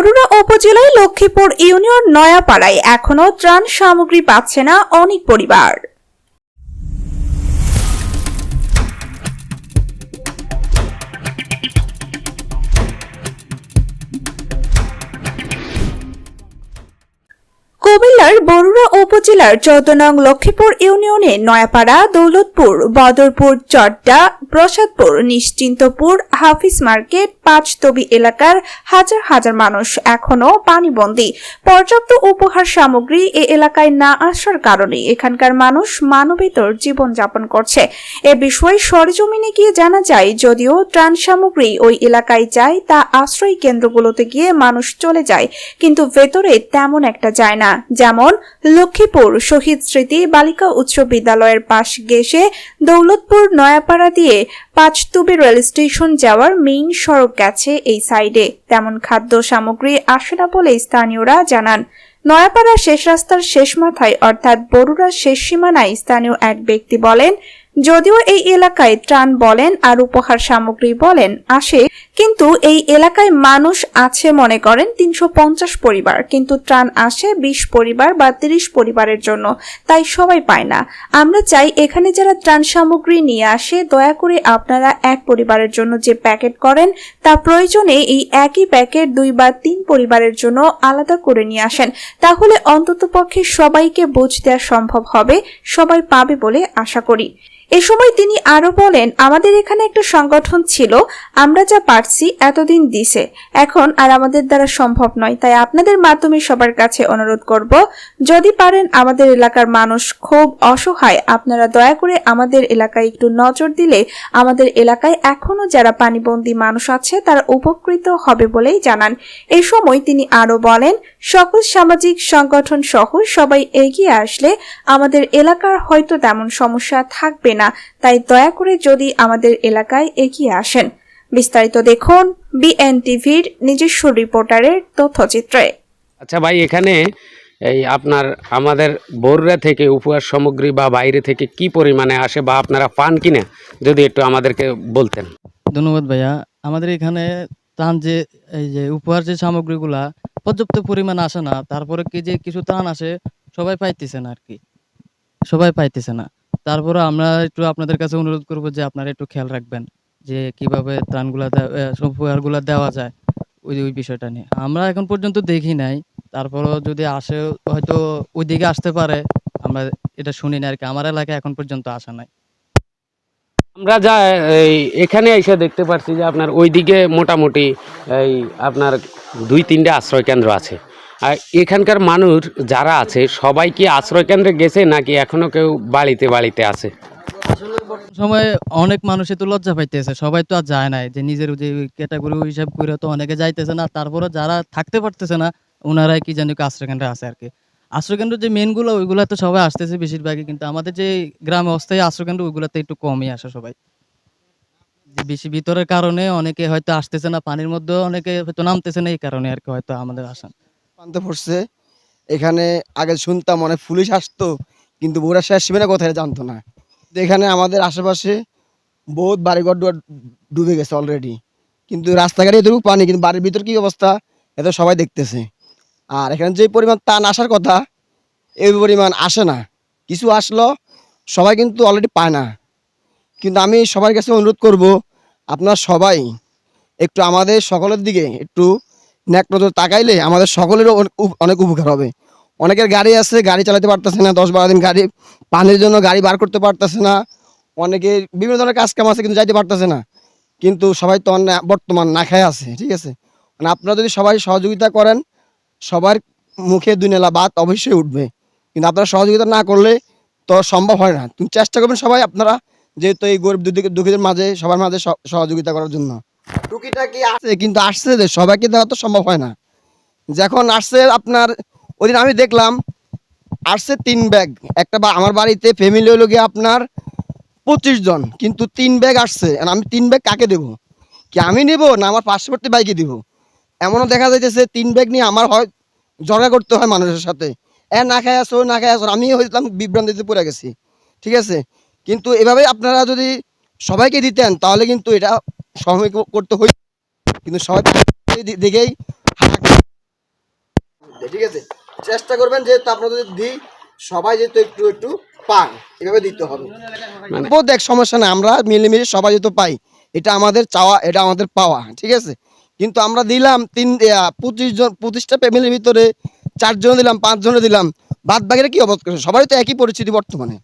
বরুড়া উপজেলায় লক্ষ্মীপুর ইউনিয়ন নয়াপাড়ায় এখনও ত্রাণ সামগ্রী পাচ্ছে না অনেক পরিবার। কুমিল্লার বরুড়া উপজেলার চৌদ্দ নং লক্ষ্মীপুর ইউনিয়নে নয়াপাড়া, দৌলতপুর, বদরপুর চড্ডা প্রসাদপুর, নিশ্চিন্তপুর, হাফিজ মার্কেট, পাঁচতবি এলাকার হাজার হাজার মানুষ এখনও পানিবন্দী। পর্যাপ্ত উপহার সামগ্রী এ এলাকায় না আসার কারণে এখানকার মানুষ মানবেতর জীবনযাপন করছে। এ বিষয়ে সরেজমিনে গিয়ে জানা যায়, যদিও ত্রাণ সামগ্রী ওই এলাকায় যায়, তা আশ্রয় কেন্দ্রগুলোতে গিয়ে মানুষ চলে যায়, কিন্তু ভেতরে তেমন একটা যায় না। যেমন লক্ষ্মীপুর শহীদ স্মৃতি বালিকা উচ্চ বিদ্যালয়ের পাশ গেসে দৌলতপুর নয়াপাড়া দিয়ে পাঁচতুবি রেল স্টেশন যাওয়ার মেইন সড়ক গেছে এই সাইডে। তেমন খাদ্য সামগ্রী আসে না বলে স্থানীয়রা জানান। নয়াপাড়া শেষ রাস্তার শেষ মাথায় অর্থাৎ বরুড়ার শেষ সীমানায় স্থানীয় এক ব্যক্তি বলেন যদিও এই এলাকায় ত্রাণ বলেন আর উপহার সামগ্রী বলেন, আসে। কিন্তু এই এলাকায় মানুষ আছে মনে করেন তিনশো পঞ্চাশ পরিবার। কিন্তু ত্রাণ আসে বিশ পরিবার বা তিরিশ পরিবারের জন্য। তাই সবাই পায় না। আমরা চাই এখানে যারা ত্রাণ সামগ্রী নিয়ে আসে, দয়া করে আপনারা এক পরিবারের জন্য যে প্যাকেট করেন, তা প্রয়োজনে এই একই প্যাকেট দুই বা তিন পরিবারের জন্য আলাদা করে নিয়ে আসেন। তাহলে অন্ততপক্ষে সবাইকে বুঝ দেওয়া সম্ভব হবে, সবাই পাবে বলে আশা করি। এ সময় তিনি আরও বলেন, আমাদের এখানে একটা সংগঠন ছিল, আমরা যা পারছি এতদিন দিছে। এখন আর আমাদের দ্বারা সম্ভব নয়। তাই আপনাদের মাধ্যমে সবার কাছে অনুরোধ করব, যদি পারেন আমাদের এলাকার মানুষ খুব অসহায়, আপনারা দয়া করে আমাদের এলাকায় একটু নজর দিলে আমাদের এলাকায় এখনও যারা পানিবন্দী মানুষ আছে, তারা উপকৃত হবে বলেই জানান। এই সময় তিনি আরও বলেন সকল সামাজিক সংগঠন সহ সবাই এগিয়ে আসলে আমাদের এলাকার হয়তো তেমন সমস্যা থাকবে না। তাই দয়া করে যদি আমাদের এলাকায় এগিয়ে আসেন। বিস্তারিত দেখুন বিএনটিভির নিজস্ব রিপোর্টারের তথ্যচিত্রে। আচ্ছা ভাই এখানে এই আপনার আমাদের বরুড়া থেকে উপহার সামগ্রী বা বাইরে থেকে কি পরিমাণে আসে বা আপনারা পান কিনা যদি একটু আমাদেরকে বলতেন। ধন্যবাদ ভাইয়া। আমাদের এখানে ত্রাণ যে এই যে উপহার যে সামগ্রীগুলা পর্যাপ্ত পরিমাণ আসে না। তারপরে কি যে কিছু ত্রাণ আসে, সবাই পাইতেছে না আর কি সবাই পাইতেছে না। তারপরে আমরা একটু আপনাদের কাছে অনুরোধ করব যে আপনারা একটু খেয়াল রাখবেন যে কীভাবে ত্রাণগুলা উপহারগুলা দেওয়া যায় ওই ওই বিষয়টা নিয়ে। আমরা এখন পর্যন্ত দেখি নাই। তারপরও যদি আসে, হয়তো ওইদিকে আসতে পারে। আমরা এটা শুনি না আর কি আমার এলাকায় এখন পর্যন্ত আসা নাই। আমরা যা এখানে এসে দেখতে পাচ্ছি যে আপনার ওইদিকে মোটামুটি এই আপনার দুই তিনটে আশ্রয় কেন্দ্র আছে। আর এখানকার মানুষ যারা আছে, সবাই কি আশ্রয় কেন্দ্রে গেছে নাকি এখনও কেউ বাড়িতে বাড়িতে আছে? সময় অনেক মানুষে তো লজ্জা পাইতেছে, সবাই তো আর যায় নাই যে নিজের যে ক্যাটাগরি হিসাব করে তো অনেকে যাইতেছে না তারপরে যারা থাকতে পারতেছে না, ওনারাই কি জানি আশ্রয়কেন্দ্রে আছে আর কি। আশ্রয়কেন্দ্র যে মেনগুলো ওইগুলা তো সবাই আসতেছে বেশিরভাগই, কিন্তু আমাদের যে গ্রামে অস্থায়ী আশ্রয়কেন্দ্র ওইগুলাতে একটু কমই আসে সবাই। বেশি ভিতরের কারণে অনেকে হয়তো আসতেছে না, পানির মধ্যে অনেকে হয়তো নামতেছে না এই কারণে আর কি হয়তো আমাদের আসা প্রান্তে পড়ছে। এখানে আগে শুনতাম অনেক পুলিশ আসতো, কিন্তু ওরা শেষ সীমানা কোথায় জানতো না। এখানে আমাদের আশেপাশে বহুত বাড়িঘর ডুবে গেছে অলরেডি কিন্তু রাস্তাঘাটে এতটুকু পানি, কিন্তু বাড়ির ভিতর কি অবস্থা, এটা সবাই দেখতেছে। আর এখানে যে পরিমাণ টান আসার কথা, এই পরিমাণ আসে না। কিছু আসলো, সবাই কিন্তু অলরেডি পায় না। কিন্তু আমি সবার কাছে অনুরোধ করব, আপনার সবাই একটু আমাদের সকলের দিকে একটু ন্যাক তাকাইলে আমাদের সকলেরও অনেক উপকার হবে। অনেকের গাড়ি আছে, গাড়ি চালাতে পারতেছে না, দশ বারো দিন গাড়ি, পানির জন্য গাড়ি বার করতে পারতেছে না। অনেকে বিভিন্ন ধরনের কাজ কাম আছে কিন্তু যাইতে পারতেছে না। কিন্তু সবাই তো বর্তমান না খায় আছে, ঠিক আছে? মানে আপনারা যদি সবাই সহযোগিতা করেন, সবার মুখে দুই নেলা বাত অবশ্যই উঠবে। কিন্তু আপনারা সহযোগিতা না করলে তো সম্ভব হয় না। তুমি চেষ্টা করবেন সবাই আপনারা যেহেতু এই গরিব দুঃখী- দুঃখীদের মাঝে সবার মাঝে সহযোগিতা করার জন্য। টুকিটাকি আসছে কিন্তু আসছে যে সবাইকে দেওয়া তো সম্ভব হয় না। যখন আসছে আপনার ওই দিন আমি দেখলাম আসছে তিন ব্যাগ। একটা বা আমার বাড়িতে ফ্যামিলি হলো গিয়ে আপনার পঁচিশ জন কিন্তু তিন ব্যাগ আসছে। আর আমি তিন ব্যাগ কাকে দেবো? কি আমি নেব না আমার পার্শ্ববর্তী বাইকে দিব? এমনও দেখা যাইতেছে তিন ব্যাগ নিয়ে আমার হয় ঝগড়া করতে হয় মানুষের সাথে। এ না খাই আসো না খাই আসো আমি হইতাম বিভ্রান্তিতে পড়ে গেছি। ঠিক আছে? কিন্তু এভাবে আপনারা যদি সবাইকে দিতেন তাহলে কিন্তু এটা সময় করতে হই কিন্তু সবাই দিকেই ঠিক আছে? চেষ্টা করবেন যেহেতু আপনাদের দিই সবাই যেহেতু একটু একটু পান এভাবে দিতে হবে। মানে ও দেখ সমস্যা না আমরা মিলেমিশে সবাই যেহেতু পাই এটা আমাদের চাওয়া এটা আমাদের পাওয়া ঠিক আছে? কিন্তু আমরা দিলাম তিন পঁচিশ জন পঁচিশটা ফ্যামিলির ভিতরে চারজন দিলাম পাঁচজনে দিলাম বাদ বাকিরা কি অবস্থা করছে? সবাই তো একই পরিস্থিতি বর্তমানে।